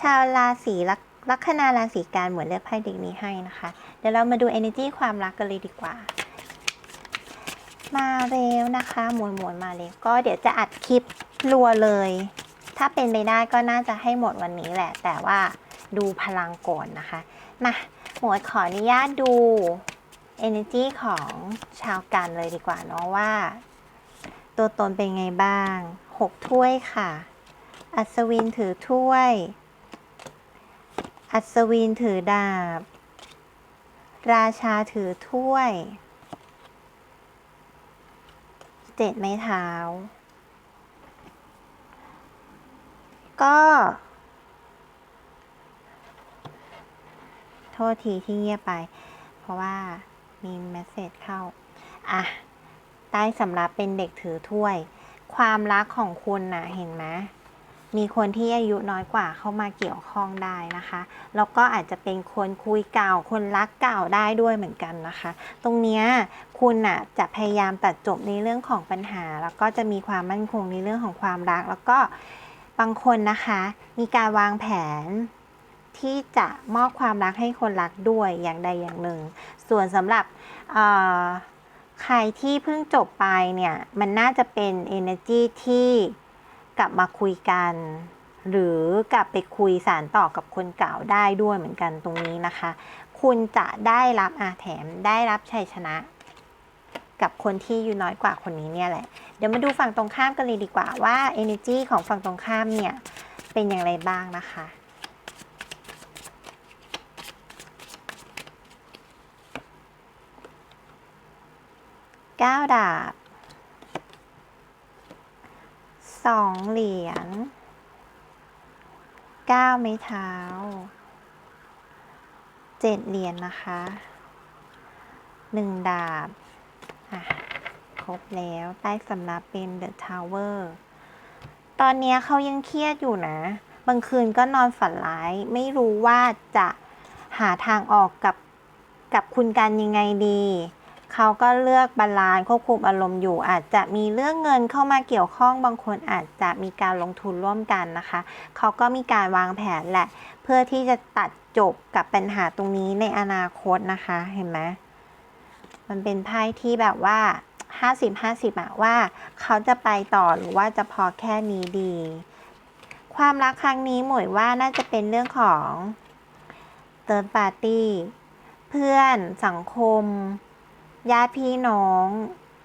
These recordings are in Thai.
ชาวราศีลัคนาราศีการเหมือนเลือกไพ่เด็กนี้ให้นะคะ เดี๋ยวเรามาดู energy ความรักกันเลยดีกว่า มาเร็วนะคะหมวนหมวนมาเร็วก็เดี๋ยวจะอัดคลิปรัวเลย ถ้าเป็นไปได้ก็น่าจะให้หมดวันนี้แหละ แต่ว่าดูพลังก่อนนะคะ มาหมวดขออนุญาตดู energy ของชาวกันเลยดีกว่าเนาะว่า ตัวตนเป็นไงบ้าง 6 ถ้วยค่ะ อัศวินถือถ้วย อัศวินถือดาบ ราชาถือถ้วย เจ็ดไม้เท้า ก็ โทษทีที่เงียบไป เพราะว่ามีเมสเซจเข้า อะ ใต้สำรับเป็นเด็กถือถ้วย ความรักของคุณน่ะ เห็นไหม มีคนที่อายุน้อยกว่าเข้ามาเกี่ยวข้องได้นะคะ แล้วก็อาจจะเป็นคนคุยเก่า คนรักเก่าได้ด้วยเหมือนกันนะคะ ตรงนี้คุณน่ะจะพยายามตัดจบในเรื่องของปัญหา แล้วก็จะมีความมั่นคงในเรื่องของความรัก แล้วก็บางคนนะคะ มีการวางแผนที่จะมอบความรักให้คนรักด้วยอย่างใดอย่างหนึ่ง ส่วนสำหรับใครที่เพิ่งจบไปเนี่ย มันน่าจะเป็น energy ที่ กลับมาคุยกัน หรือกลับไปคุยสารต่อกับคนเก่าได้ด้วยเหมือนกันตรงนี้นะคะ คุณจะได้รับอาแถมได้รับชัยชนะ กับคนที่อยู่น้อยกว่าคนนี้เนี่ยแหละ เดี๋ยวมาดูฝั่งตรงข้ามกันเลยดีกว่าว่า energy ของฝั่งตรงข้ามเนี่ยเป็นอย่างไรบ้างนะคะเก้าดาบ สองเหรียญเก้าไม้เท้าเจ็ดเหรียญนะคะหนึ่งดาบอะครบแล้วใต้สำนับเป็นเดอะทาวเวอร์ตอนนี้เขายังเครียดอยู่นะ บางคืนก็นอนฝันร้าย ไม่รู้ว่าจะหาทางออกกับกับคุณกันยังไงดี เขาก็เลือกบาลานซ์ควบคุมอารมณ์อยู่ อาจจะมีเรื่องเงินเข้ามาเกี่ยวข้อง บางคนอาจจะมีการลงทุนร่วมกันนะคะ เขาก็มีการวางแผนแหละ เพื่อที่จะตัดจบกับปัญหาตรงนี้ในอนาคตนะคะ เห็นไหมมันเป็นไพ่ที่แบบว่า 50 50อะว่า เขาจะไปต่อหรือว่าจะพอแค่นี้ดี ความรักครั้งนี้หมวยว่าน่าจะเป็นเรื่องของ third party เพื่อนสังคม ญาติพี่น้อง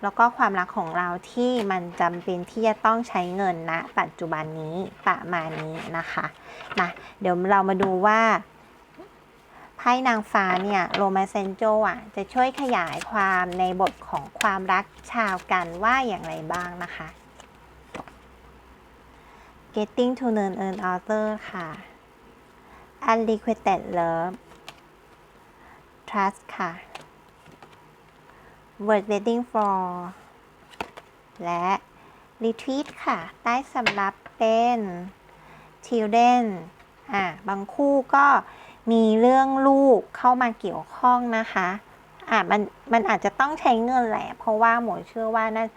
แล้วก็ความรักของเราที่มันจำเป็นที่จะต้องใช้เงินณปัจจุบันนี้ประมาณนี้นะคะมาเดี๋ยวเรามาดูว่าไพ่นางฟ้าเนี่ยโรมาเซนโจอะจะช่วยขยายความในบทของความรักชาวกันว่าอย่างไรบ้างนะคะ Getting to know an author ค่ะ Unrequited love Trust ค่ะ Word waiting for และ retreat ค่ะ ใต้สำรับเป็น children อะบางคู่ก็มีเรื่องลูกเข้ามาเกี่ยวข้องนะคะอะมันมันอาจจะต้องใช้เงินแหละ เพราะว่าหมอเชื่อว่านะ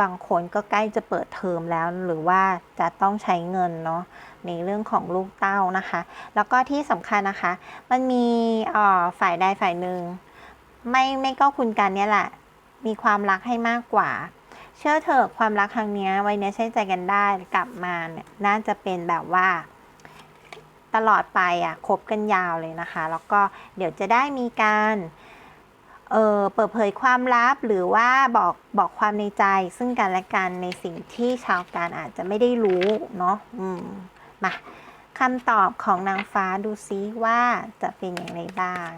บางคนก็ใกล้จะเปิดเทอมแล้ว หรือว่าจะต้องใช้เงินเนาะในเรื่องของลูกเต้านะคะ แล้วก็ที่สำคัญนะคะ มันมีอ่อฝ่ายใดฝ่ายหนึ่ง ไม่ไม่ก็คุณกันเนี่ยแหละ มีความรักให้มากกว่า เชื่อเถอะความรักครั้งเนี้ยไว้เนี้ยใช้ใจกันได้กลับมาเนี่ยน่าจะเป็นแบบว่า ตลอดไปอะคบกันยาวเลยนะคะ แล้วก็เดี๋ยวจะได้มีการเออเปิดเผยความลับหรือว่าบอกบอกความในใจซึ่งกันและกันในสิ่งที่ชาวการอาจจะไม่ได้รู้เนาะอืมมาคำตอบของนางฟ้าดูซิว่าจะเป็นอย่างไรบ้าง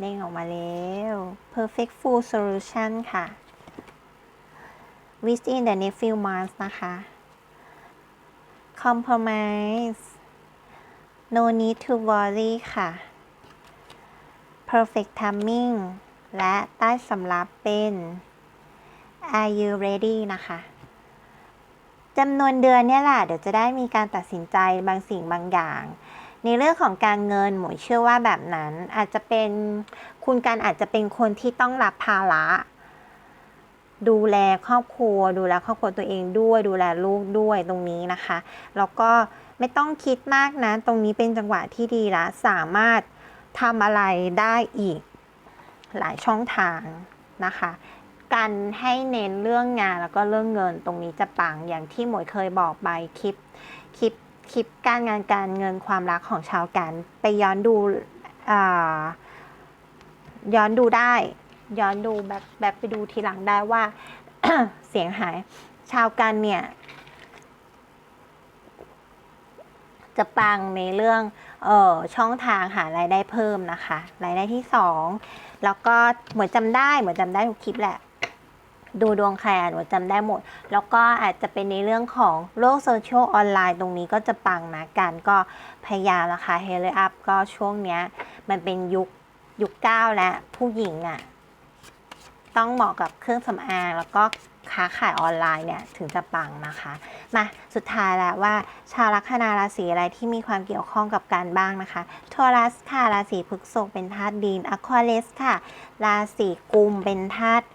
เด้งออกมาแล้ว perfect full solution ค่ะ within the next few months นะคะ compromise no need to worry ค่ะ perfect timing และใต้สำรับเป็น are you ready นะคะจำนวนเดือนเนี่ยแหละเดี๋ยวจะได้มีการตัดสินใจบางสิ่งบางอย่าง ในเรื่องของการเงินหมวยเชื่อว่าแบบนั้นอาจจะเป็นคุณการอาจจะเป็นคนที่ต้องรับภาระดูแลครอบครัว ดูแลครอบครัวตัวเองด้วย ดูแลลูกด้วยตรงนี้นะคะ แล้วก็ไม่ต้องคิดมากนะ ตรงนี้เป็นจังหวะที่ดีละสามารถทำอะไรได้อีกหลายช่องทางนะคะ การให้เน้นเรื่องงานแล้วก็เรื่องเงินตรงนี้จะปังอย่างที่หมวยเคยบอกไปคลิปคลิป คลิปการงานการเงินความรักของชาวกัน ไปย้อนดูย้อนดูได้ ย้อนดูแบบแบบไปดูทีหลังได้ว่า เสียงหาย ชาวกันเนี่ย จะปังในเรื่องเออช่องทางหารายได้เพิ่มนะคะ รายได้ที่สองแล้วก็เหมือนจำได้เหมือนจำได้ทุกคลิปแหละ ดูดวงแคร์หนูจำได้หมด แล้วก็อาจจะเป็นในเรื่องของโลกโซเชียลออนไลน์ตรงนี้ก็จะปังนะการก็พยายามนะคะเฮเลอัพก็ช่วงเนี้ย มันเป็นยุคยุคเก้าแล้วผู้หญิงอะต้องเหมาะกับเครื่องสำอาง แล้วก็ค้าขายออนไลน์เนี่ยถึงจะปังนะคะ มาสุดท้ายแล้วว่า ชาวลัคนาราศีอะไรที่มีความเกี่ยวข้องกับการบ้างนะคะทอรัสค่ะราศีพฤษภเป็นธาตุดินอควาเลสค่ะ ราศีกุมเป็นธาตุ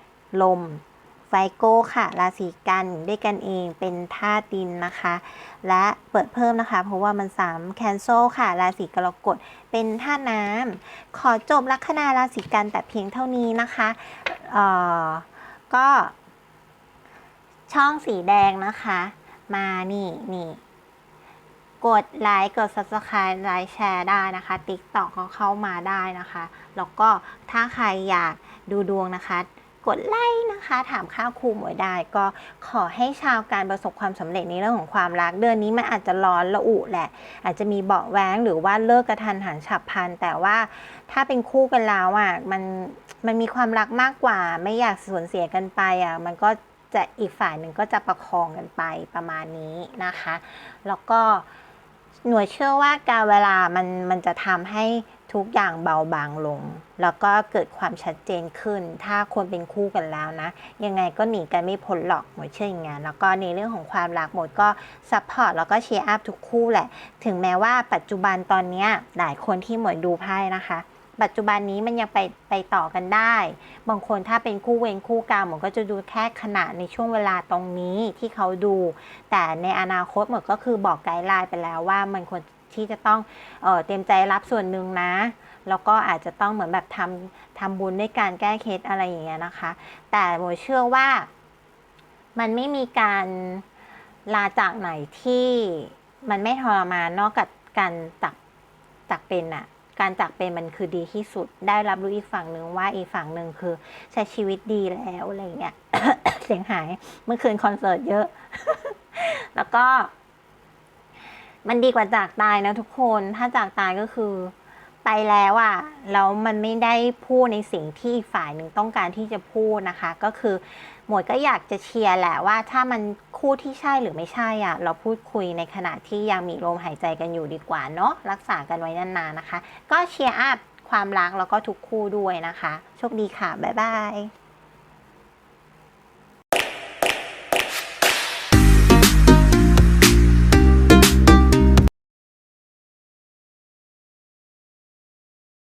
ลม ไฟโก้ค่ะราศีกันด้วยกันเองเป็นธาตุดินนะคะ และเปิดเพิ่มนะคะ เพราะว่ามันสามแคนโซค่ะ ราศีกรกฎเป็นธาตุน้ำขอจบลัคนาราศีกันแต่เพียงเท่านี้นะคะเอ่อก็ช่องสีแดงนะคะ มานี่นี่กดไลค์กด subscribe ไลค์แชร์ได้นะคะ TikTok ก็เข้ามาได้นะคะ แล้วก็ถ้าใครอยากดูดวงนะคะ กดไลค์นะคะ ถามค่าครูหมวยได้ก็ขอให้ชาวการประสบความสำเร็จในเรื่องของความรักเดือนนี้มันอาจจะร้อนละอุแหละ อาจจะมีเบาะแว้งหรือว่าเลิกกระทันหันฉับพลัน แต่ว่าถ้าเป็นคู่กันแล้วอะมันมันมีความรักมากกว่า ไม่อยากสูญเสียกันไปอะมันก็จะอีกฝ่ายหนึ่งก็จะประคองกันไปประมาณนี้นะคะ แล้วก็หน่วยเชื่อว่าการเวลามันมันจะทำให้ ทุกอย่างเบาบางลง แล้วก็เกิดความชัดเจนขึ้น ถ้าคนเป็นคู่กันแล้วนะ ยังไงก็หนีกันไม่พ้นหรอกหมวยเชื่ออย่างนั้นแล้วก็ในเรื่องของความรักหมวยก็ซัพพอร์ตแล้วก็เชียร์อัพทุกคู่แหละ ถึงแม้ว่าปัจจุบันตอนนี้หลายคนที่หมวยดูไพ่นะคะปัจจุบันนี้มันยังไปไปต่อกันได้ บางคนถ้าเป็นคู่เวรคู่กรรมหมดก็จะดูแค่ขณะในช่วงเวลาตรงนี้ที่เขาดู แต่ในอนาคตหมดก็คือบอกไกด์ไลน์ไปแล้วว่ามันควร ที่จะต้องเออเตรียมใจรับส่วนหนึ่งนะ แล้วก็อาจจะต้องเหมือนแบบทำทำบุญด้วยการแก้เคล็ดอะไรอย่างเงี้ยนะคะ แต่โมเชื่อว่ามันไม่มีการลาจากไหนที่มันไม่ทรมานนอกจากการจากจากเป็นอะการจากเป็นมันคือดีที่สุด ได้รับรู้อีกฝั่งหนึ่งว่าอีกฝั่งหนึ่งคือใช้ชีวิตดีแล้วอะไรเงี้ย เสียงหายเมื่อคืนคอนเสิร์ตเยอะ แล้วก็ มันดีกว่าจากตายนะทุกคน ถ้าจากตายก็คือ ไปแล้วอะ่ะแล้วมันไม่ได้พูดในสิ่งที่อีกฝ่ายหนึ่งต้องการที่จะพูดนะคะ ก็คือหมวยก็อยากจะเชียร์แหละว่าถ้ามันคู่ที่ใช่หรือไม่ใช่อะ่ะ เราพูดคุยในขณะที่ยังมีลมหายใจกันอยู่ดีกว่าเนาะรักษากันไว้นานๆนะคะ ก็เชียร์อัพความรักแล้วก็ทุกคู่ด้วยนะคะ โชคดีค่ะ บ๊ายบาย